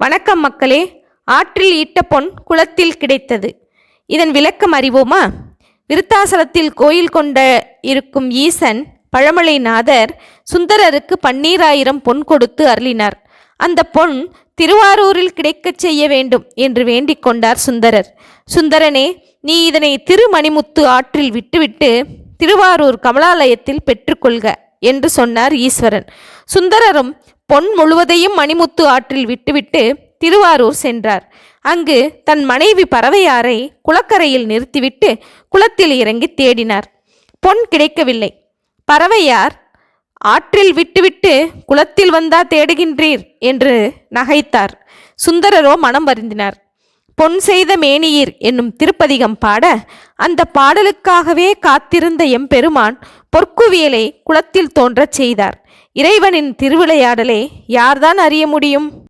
வணக்கம் மக்களே. ஆற்றில் ஈட்ட பொன் குளத்தில் கிடைத்தது. இதன் விளக்கம் அறிவோமா? விருத்தாசலத்தில் கோயில் கொண்ட இருக்கும் ஈசன் பழமலைநாதர் சுந்தரருக்கு பன்னீராயிரம் பொன் கொடுத்து அருளினார். அந்த பொன் திருவாரூரில் கிடைக்கச் செய்ய வேண்டும் என்று வேண்டிக் கொண்டார் சுந்தரர். சுந்தரனே நீ இதனை திருமணிமுத்து ஆற்றில் விட்டுவிட்டு திருவாரூர் கமலாலயத்தில் பெற்றுக்கொள்க என்று சொன்னார் ஈஸ்வரன். சுந்தரரும் பொன் முழுவதையும் மணிமுத்து ஆற்றில் விட்டுவிட்டு திருவாரூர் சென்றார். அங்கு தன் மனைவி பறவையாரை குளக்கரையில் நிறுத்திவிட்டு குளத்தில் இறங்கி தேடினார். பொன் கிடைக்கவில்லை. பறவையார் ஆற்றில் விட்டுவிட்டு குளத்தில் வந்தா தேடுகின்றீர் என்று நகைத்தார். சுந்தரரோ மனம் வருந்தினார். பொன் செய்த மேனியீர் என்னும் திருப்பதிகம் பாட அந்த பாடலுக்காகவே காத்திருந்த எம்பெருமான் பொற்குவியலை குளத்தில் தோன்றச் செய்தார். இறைவனின் திருவிளையாடலை யார்தான் அறிய முடியும்?